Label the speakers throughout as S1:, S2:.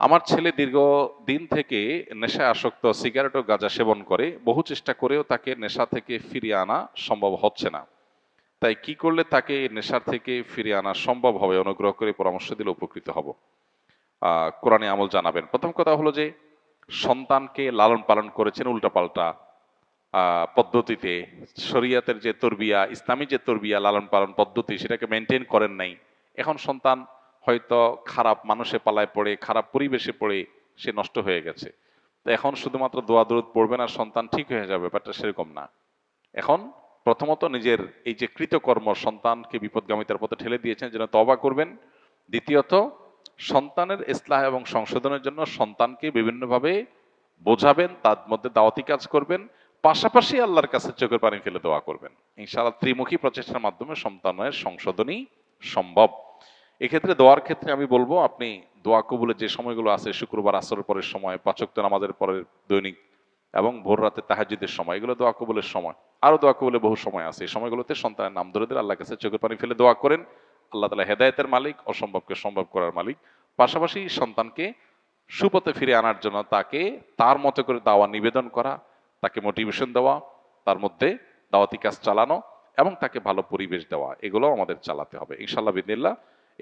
S1: আমার ছেলে দীর্ঘ দিন থেকে নেশায় আসক্ত, সিগারেট ও গাঁজা সেবন করে। বহু চেষ্টা করেও তাকে নেশা থেকে ফিরিয়ে আনা সম্ভব হচ্ছে না। তাই কি করলে তাকে নেশার থেকে ফিরিয়ে আনা সম্ভব হবে? অনুগ্রহ করে পরামর্শ দিলে উপকৃত হব। কোরআনে আমল জানাবেন। প্রথম কথা হলো যে, সন্তানকে লালন পালন করেছেন উল্টাপাল্টা পদ্ধতিতে। শরিয়াতের যে তরবিয়া, ইসলামী যে তরবিয়া লালন পালন পদ্ধতি, সেটাকে মেনটেন করেন নাই। এখন সন্তান হয়তো খারাপ মানুষে পালায় পড়ে, খারাপ পরিবেশে পড়ে সে নষ্ট হয়ে গেছে। তো এখন শুধুমাত্র দোয়া দরুদ পড়বেন আর সন্তান ঠিক হয়ে যাবে, ব্যাপারটা সেরকম না। এখন প্রথমত নিজের এই যে কৃতকর্ম সন্তানকে বিপদগামিতার পথে ঠেলে দিয়েছেন, যেন তবা করবেন। দ্বিতীয়ত, সন্তানের ইসলাহ এবং সংশোধনের জন্য সন্তানকে বিভিন্নভাবে বোঝাবেন, তার মধ্যে দাওয়াতি কাজ করবেন। পাশাপাশি আল্লাহর কাছে চোখের পানি ফেলে দোয়া করবেন। ইনশাআল্লাহ ত্রিমুখী প্রচেষ্টার মাধ্যমে সন্তানের সংশোধনী সম্ভব। এক্ষেত্রে দোয়ার ক্ষেত্রে আমি বলব, আপনি দোয়া কবুলের যে সময়গুলো আছে, শুক্রবার আসরের পরের সময় পাচক্ত নামাজের পরের দৈনিক এবং ভোর রাতে তাহাজুদের সময়, এগুলো দোয়া কবুলের সময়। আরও দোয়া কবুলের বহু সময় আছে। এই সময়গুলোতে সন্তানের নাম ধরে দিলে আল্লাহর কাছে চোখের পানি ফেলে দোয়া করেন। আল্লাহ তালা হেদায়তের মালিক, অসম্ভবকে সম্ভব করার মালিক। পাশাপাশি সন্তানকে সুপথে ফিরে আনার জন্য তাকে তার মতো করে দাওয়া, নিবেদন করা, তাকে মোটিভেশন দেওয়া, তার মধ্যে দাওয়াতি কাজ চালানো এবং তাকে ভালো পরিবেশ দেওয়া এগুলো আমাদের চালাতে হবে। ইনশাল্লাহ বিদিল্লা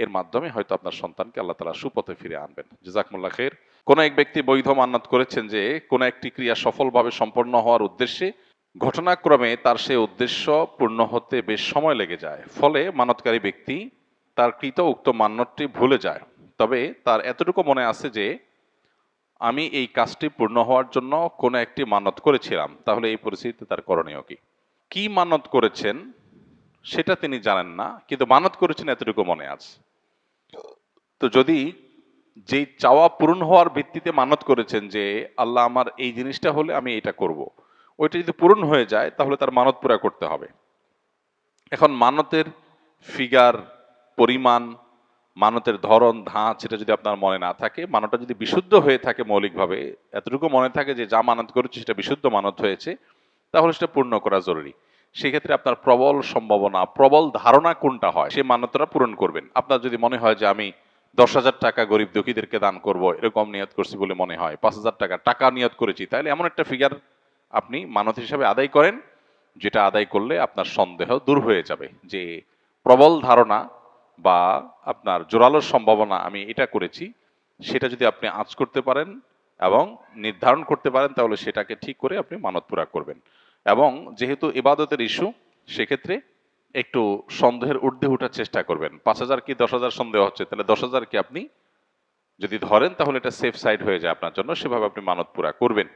S1: এর মাধ্যমে হয়তো আপনার সন্তানকে আল্লাহ তালা সুপথে ফিরে আনবেন। জাজাকমুল্লা খের কোনো এক ব্যক্তি বৈধ মান্নাত করেছেন যে, কোনো একটি ক্রিয়া সফলভাবে সম্পন্ন হওয়ার উদ্দেশ্যে, ঘটনাক্রমে তার সে উদ্দেশ্য পূর্ণ হতে বেশ সময় লেগে যায়। ফলে মানতকারী ব্যক্তি তার কৃত উক্ত মান্যতটি ভুলে যায়। তবে তার এতটুকু মনে আছে যে, আমি এই কাজটি পূর্ণ হওয়ার জন্য কোনো একটি মানত করেছিলাম। তাহলে এই পরিস্থিতিতে তার করণীয় কি? কি মানত করেছেন, সেটা তিনি জানেন না, কিন্তু মানত করেছেন এতটুকু মনে আছে। তো যদি যেই চাওয়া পূরণ হওয়ার ভিত্তিতে মানত করেছেন যে আল্লাহ আমার এই জিনিসটা হলে আমি এটা করব। ওইটা যদি পূরণ হয়ে যায় তাহলে তার মানত পুরা করতে হবে এখন মানতের ফিগার, পরিমাণ, মানতের ধরন, ধাঁচ, সেটা যদি আপনার মনে না থাকে, মানতটা যদি বিশুদ্ধ হয়ে থাকে মৌলিকভাবে, এতটুকু মনে থাকে যে যা মানত করেছে সেটা বিশুদ্ধ মানত হয়েছে, তাহলে সেটা পূর্ণ করা জরুরি সেক্ষেত্রে আপনার প্রবল সম্ভাবনা, প্রবল ধারণা কোনটা হয় সে মানতটা পূরণ করবেন আপনার যদি মনে হয় যে আমি দশ হাজার টাকা গরিব দুঃখীদেরকে দান করব, এরকম নিয়ত করছি বলে মনে হয়। পাঁচ হাজার টাকা টাকা নিয়ত করেছি। তাহলে এমন একটা ফিগার আপনি মানত হিসাবে আদায় করেন, যেটা আদায় করলে আপনার সন্দেহ দূর হয়ে যাবে। যে প্রবল ধারণা বা আপনার জোরালোর সম্ভাবনা আমি এটা করেছি, সেটা যদি আপনি আঁচ করতে পারেন এবং নির্ধারণ করতে পারেন, তাহলে সেটাকে ঠিক করে আপনি মানত পুরা করবেন। এবং যেহেতু ইবাদতের ইস্যু সেক্ষেত্রে একটু সন্দেহের ঊর্ধ্বে ওঠার চেষ্টা করবেন। পাঁচ হাজার কি দশ হাজার সন্দেহ হচ্ছে? তাহলে দশ হাজার কি আপনি যদি ধরেন, তাহলে এটা সেফ সাইড হয়ে যায় আপনার জন্য। সেভাবে আপনি মানত পুরা করবেন।